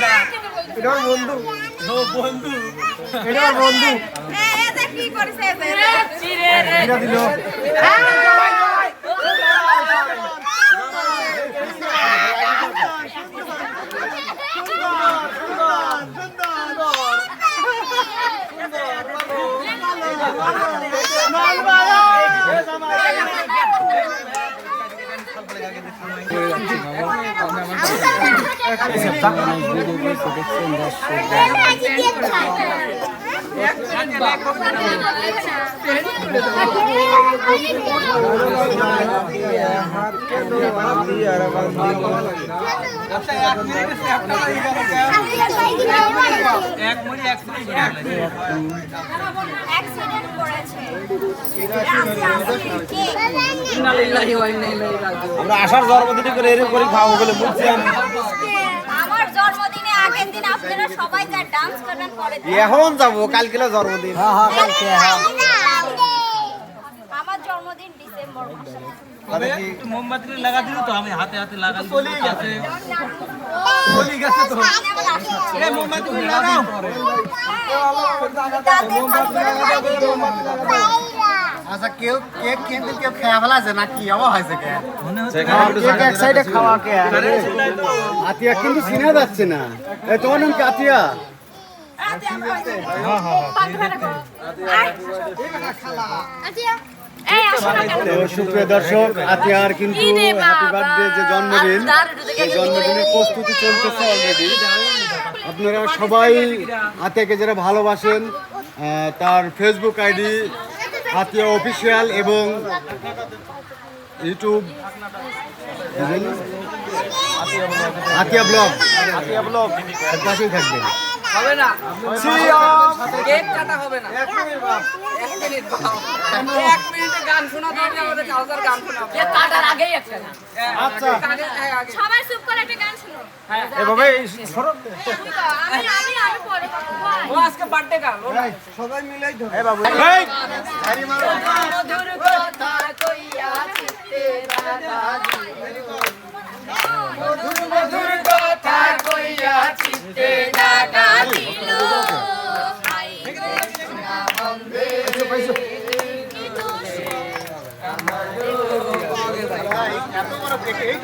এটা আমার বন্ধু। বন্ধু। এটা আমার বন্ধু। কি করেছে এটা দিল আমরা আসার জন্মদিনে করে এরকম করে খাওয়াবো বলে বুঝছি আমি আমার জন্মদিনে আগের দিন আপনারা সবাই যা ডান্স করবেন পরে এখন যাব কালকে জন্মদিন। আমার জন্মদিন ডিসেম্বর মাসে। মোমবাতি লাগা দিল তো আমি হাতে হাতে লাগা দিল যাতে চলে গেছে তো। এই মোমবাতি লাগাও। আচ্ছা কেউ কেক কিন্তু কেউ খেয়া ফেলা আছে না কি? আবার হয়েছে কেক এক সাইডে খাওয়া কে আতিয়া কিন্তু চিনা যাচ্ছে না। এই তোমার নাম কি আতিয়া? আসো না কেন? তো সুপ্রিয় দর্শক আতিয়ার কিন্তু হ্যাপি বার্থডে যে জন্মদিন এই জন্মদিনের প্রস্তুতি চলতেছে অলরেডি আপনারা সবাই আতিয়াকে যারা ভালোবাসেন তার ফেসবুক আইডি আতিয়া অফিসিয়াল এবং YouTube Atiya blog Atiya blog পাশেই থাকবেন। হবে না। কেক কাটা হবে না। এক মিনিট। এক মিনিটে গান শোনাতে হবে আমাদের কাউসার গান শোনাবে কাটার আগেই একটা আচ্ছা। হ্যাঁ, সবাই চুপ করে একটা গান শুনো। এভাবে আমি আমি আমি পরে ও আজকে বার্থডে গান ও না। এই বাবু। এই মধুর কথা কইয়া চিত্তে রাখা থেকে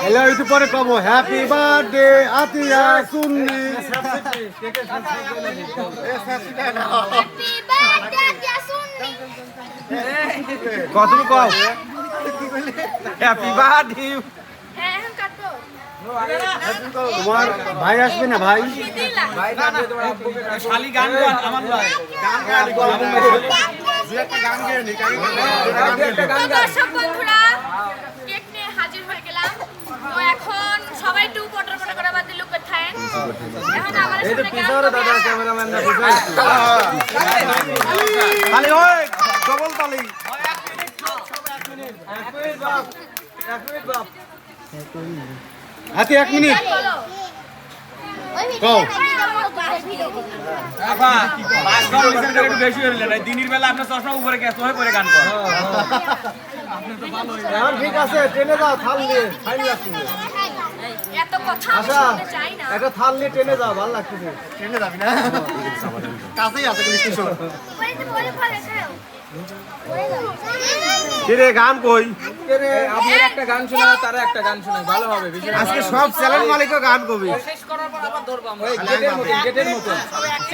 হ্যালো একটু পরে কব হ্যাপি বার্থডে আতিয়া সুন্নি। কত কও? হ্যাপি বার্থডে হ্যাঁ এখন কাটবো। তোমার ভাই আসবে না ভাই? দর্শক বন্ধুরা কেক নিয়ে হাজির হয়ে গেলাম। তো এখন সবাই একটু পটর পটর করে বাদ দিলুক থাকেন। এখন আমার সামনে গান খালি ওই ডবল তালি হাতে এক মিনিট। হয়ে দিনের বেলা আপনার চশমা উপরে গেছে হয়ে পরে গান কর এখন ঠিক আছে ট্রেনে যাও থাল নিয়ে ফাইন লাগছে। এত কথা আমি আচ্ছা শুনতে চাই না। একটা থাল নিয়ে ট্রেনে যাও ভালো লাগছে। ট্রেনে যাবি না? কাছেই আছে স্টেশন। কিরে গান কই? আপনার একটা গান শোনাও তারা একটা গান শোনায় ভালো হবে আজকে সব চ্যানেল মালিকও গান কবি। শেষ করার পর আবার ধরবো আমরা। গেটের মতন গেটের মতন।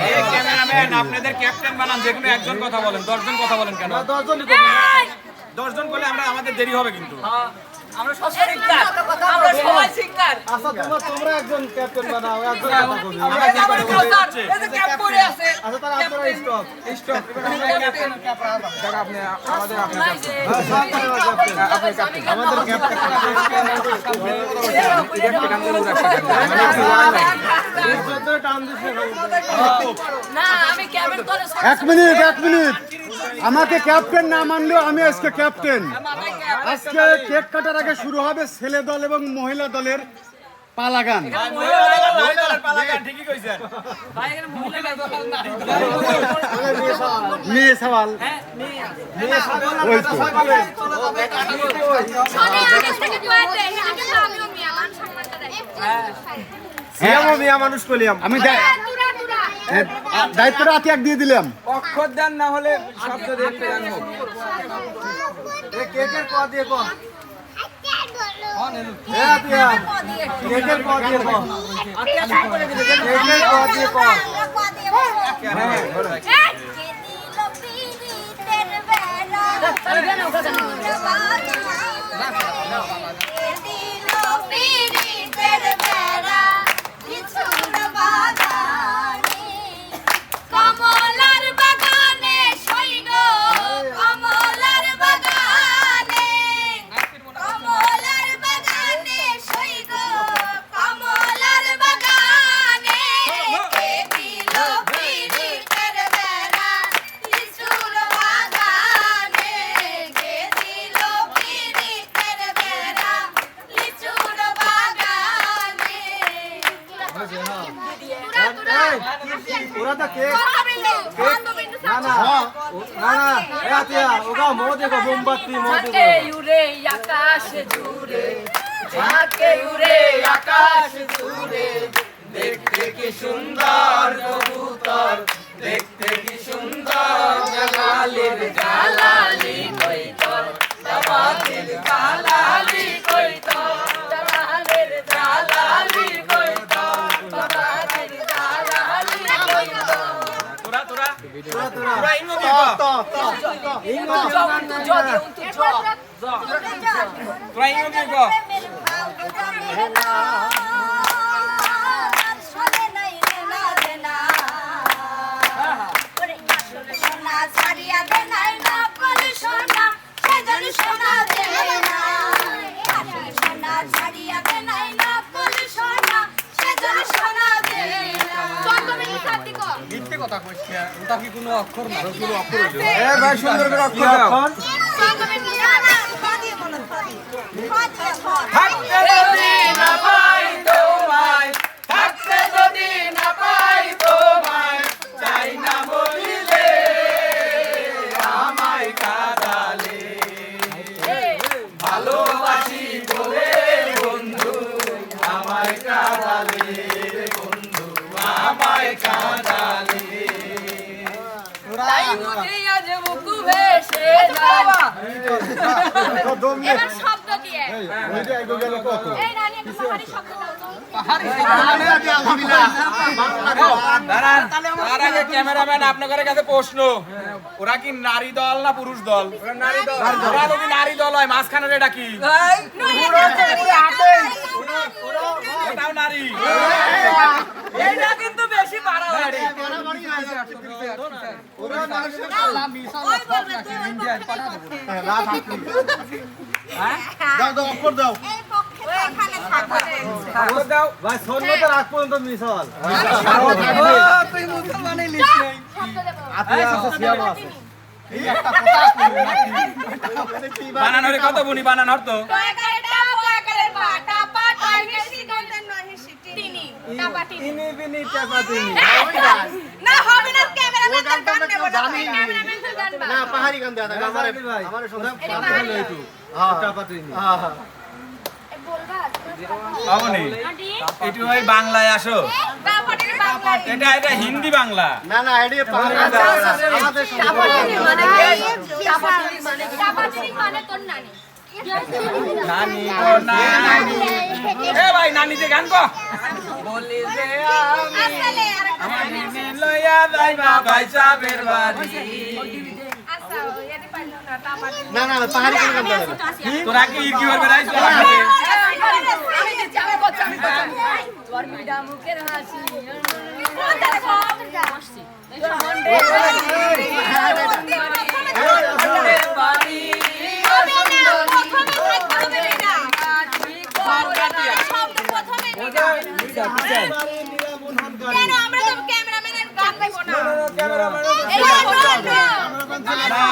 এই ক্যামেরাম্যান আপনাদের ক্যাপ্টেন বানান যে কোনো একজন কথা বলেন দশজন কথা বলেন কেন! দশজন বলে আমরা আমাদের দেরি হবে কিন্তু। হ্যাঁ, আমরা সব শিখতার আমরা সবাই শিখতার আচ্ছা তোমরা তোমরা একজন ক্যাপ্টেন বানাও একজন কথা কবি আমরা আমার কাউসার এই যে ক্যাপ পরে আছে। আচ্ছা তাহলে আপনারা স্টপ স্টপ ক্যাপ্টেন আমাদের ক্যাপ্টেন না আমি ক্যাবের তলে এক মিনিট এক মিনিট। আমাকে ক্যাপ্টেন না মানলেও আমি আজকে ক্যাপ্টেন আজকে কেক কাটার আগে শুরু হবে ছেলে দল এবং মহিলা দলের পালাগান। মহিলাদের পালাগান, ঠিকই কইছেন। ভাই এখানে মহিলা মেয়ে সওয়াল মানুষ কলিয়াম আমি দায়িত্বটা আতিয়াক দিয়ে দিলাম। অক্ষর দেন না হলে শব্দ দেখতে জানব কেকের ক দিয়ে ক? এ কেকের ক দিয়ে ক? ওরা কেক না। না না না আতিয়া ওগা মো দেখো মোমবাতি মো থাকে উড়ে আকাশ জুড়ে থাকে উড়ে আকাশ জুড়ে। দেখতে কি সুন্দর কবুতর দেখতে কি সুন্দর জালালির জালালি কইতর তাবাতির জালালি কইতর জালালির জালালি তোরা তোরা ইংরেজি ত। ত ত ইংরেজি জব জব জব তোরা ইংরেজি কও। মিথ্যে কইছে ওটা কি কোনো অক্ষর না কোনো অক্ষর এ ভাই সুন্দর করে অক্ষর দাও থাকতে যদি না এবার শব্দ দিয়ে এগো এই রানী একটা পাহাড়ি শব্দ দাও তো। তার আগে ক্যামেরাম্যান আপনাদের কাছে প্রশ্ন। ওরা কি নারী দল না পুরুষ দল? ওরা যদি নারী দল হয় মাঝখানের এটা কি? ওটাও নারী। এইটা কিন্তু বেশি বাড়াবাড়ি। দাও দাও অক্ষর দাও। খবর দাও। ভাই সন্ন্যতে রাখ পর্যন্ত মিস আতিয়া আছে সিয়াম আছে। বানানোর কত বুনি বানানোর তো। তিনি টাপা তিনি তিনি বিনি টাকা না হবে না ক্যামেরাম্যান তার গান নেব না ক্যামেরাম্যান তার গান না পাহাড়ি গান আমারে আমারে পাহাড়ি হ্যাঁ হ্যাঁ। ওই বাংলায় আসো। এটা এটা হিন্দি বাংলা। না না। আমাদের মানে মানে মানে তোর নানি। নানি গো নানি এ ভাই নানিতে গান কো বলি যে আমার দিদি লইয়া যাইবা বাইসা বের বাড়ি আচ্ছা না না না না, পাহাড়ি গান গান। তোরা কি ইরকি করবে রাইছ আমি দিচ্ছি আমি করছি আমি করছি তোর মিডা মুখের হাসি বাড়ি কেন আমরা তো ক্যামেরাম্যানের গান গাইবো না ক্যামেরাম্যান এই গান না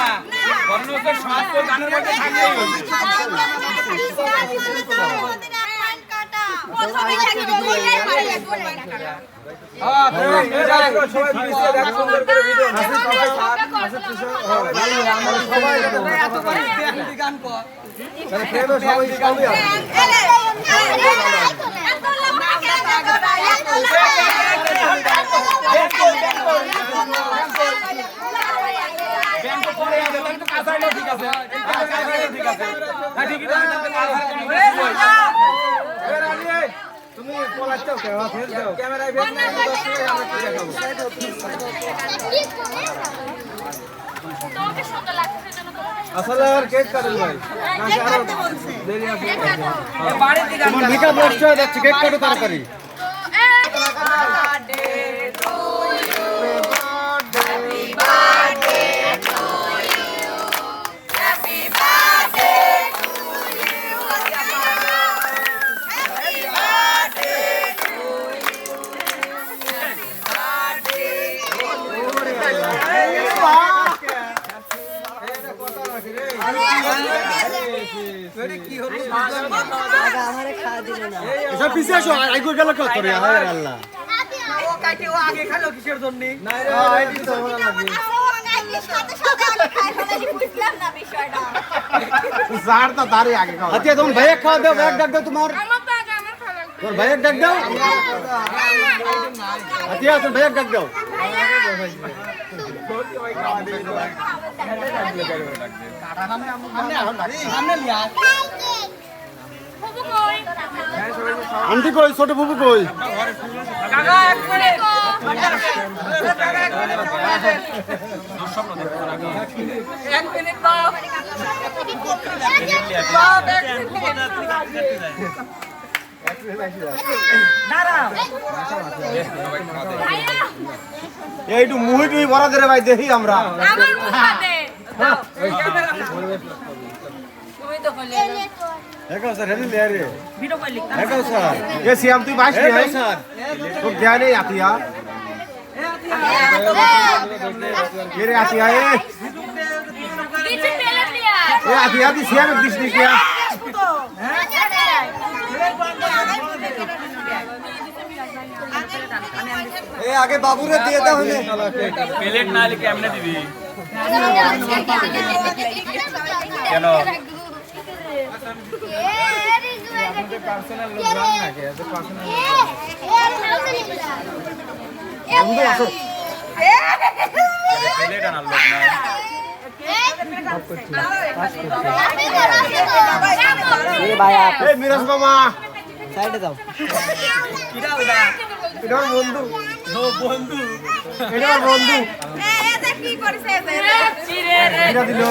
কারণ হচ্ছে স্বাস্থ্য গানের মধ্যে থাকলেই হবে। তো হ্যাঁ ঠিকই তো। তাহলে কাজ কোনো কিছু হইল। তোমাকে সুন্দর লাগছে জন্য আসলে আর কেক কাটেন ভাই বাড়িতে গান মেকআপ নষ্ট হয়ে যাচ্ছে কেক কাটো তাড়াতাড়ি। এসব পিছিয়ে আসো আইগো গেল কত রে? হায় আল্লাহ। ও কাটি ও আগে খালো কিসের জন্য আতিয়া তোমার ভাইয়া খাওয়া দাও ভাইয়া ডাক দাও তোমার। আমার তো আগে আমার ভালো লাগবে তোমার ভাইয়া ডাক দাও। আতিয়া তোমার ভাইয়া ডাক দাও বুবু কই আন্টি কই ছোট বুবু কই? কাকা এক মিনিট। এক মিনিট দাও। দাও, এক মিনিট। দাঁড়াও ভাইয়া এইটু মুহি টুই ভরা দে রে ভাই দেখি আমরা। আমার মুখাতে তুমি তো বললে দেখো স্যার হেনি লে রে ভিডিও কল লিখ দেখো স্যার এ সিয়াম তুই বাইশ রে স্যার তোর জ্ঞান নেই আতিয়া কে রে আতিয়া এ দিদি পেলে দিয়া এ আতিয়া তুই সিয়াম দিস নি কিয়া এ আগে বাবুরে দিয়ে দাও হলে প্লেট না হলে কেমনে দিবি কেন মিরাজ মামা এটা বন্ধু বন্ধু এটা বন্ধু এটা দিল।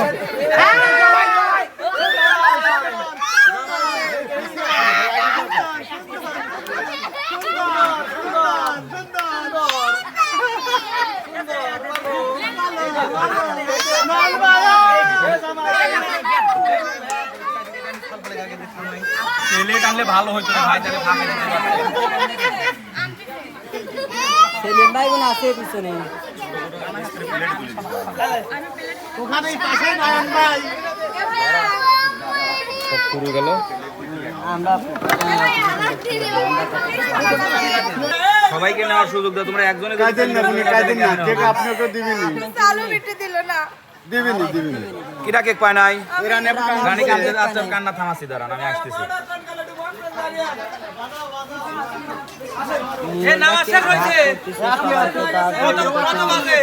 প্লেট আনলে ভালো হইতো ভাই তাহলে দিতে পারতে ভাই কোন আছে পিছনে। ওখানেই পাশে নারায়ণ ভাই শুরু গেল সবাইকে নেওয়ার সুযোগ দাও তোমরা একজনে কাইদেন না আপনি কাইদেন না কেক আপনাকে দিবিনি। দিবিনি দিবিনি। কিরা কেক পায় নাই? এরা নেব রানী কান্দে আচ্ছা কান্না থামাছি দাঁড়ান আমি আসতেছি। এ নাম আসে কইছে কত কত বাজে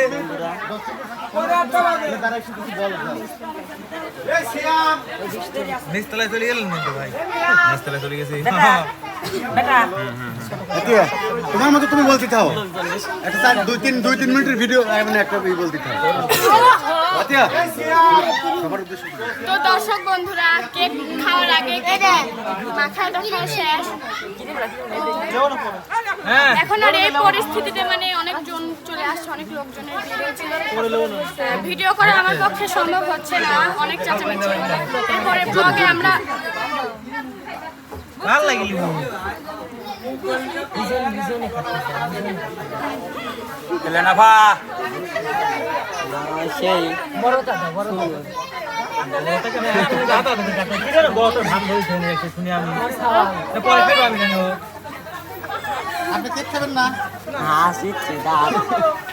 নিস্তলায় চলে গেলেন ভাই। নিস্তলায় চলে গেছি। আতিয়া তোমার মতো তুমি বলতে থাও একটা চার দুই তিন দুই তিন মিনিটের ভিডিও মানে একটা বলতে থাও আতিয়া সবার উদ্দেশ্যে তো দর্শক বন্ধুরা কেক খাওয়ার আগে কেক দেখা। শেষ। হ্যাঁ। এখন আর এই পরিস্থিতিতে মানে অনেকজন চলে আসছে অনেক লোকজনের ভিড় হয়েছিল। ভিডিও করা আমার পক্ষে সম্ভব হচ্ছে না। অনেক চাচামেচি। এরপরে ব্লগে আমরা ভালো লাগিল সেই।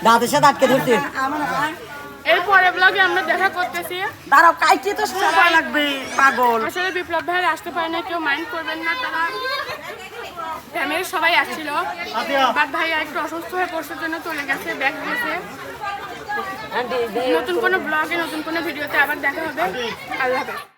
দাঁতের সাথে আটকে ধরছে। ব্লগে আমরা দেখা করতেছি। দাঁড়াও কাইতে তো সময় লাগবে পাগল। আসলে বিপ্লব ভাই আসতে পারে না কেউ মাইন্ড করবেন না তারা ফ্যামিলির সবাই আসছিল। বাদ ভাই একটু অসুস্থ হয়ে পড়ছে জন্য চলে গেছে ব্যাগ দিয়েছে। নতুন কোনো ব্লগে নতুন কোনো ভিডিওতে আবার দেখা হবে। আল্লাহ হাফেজ।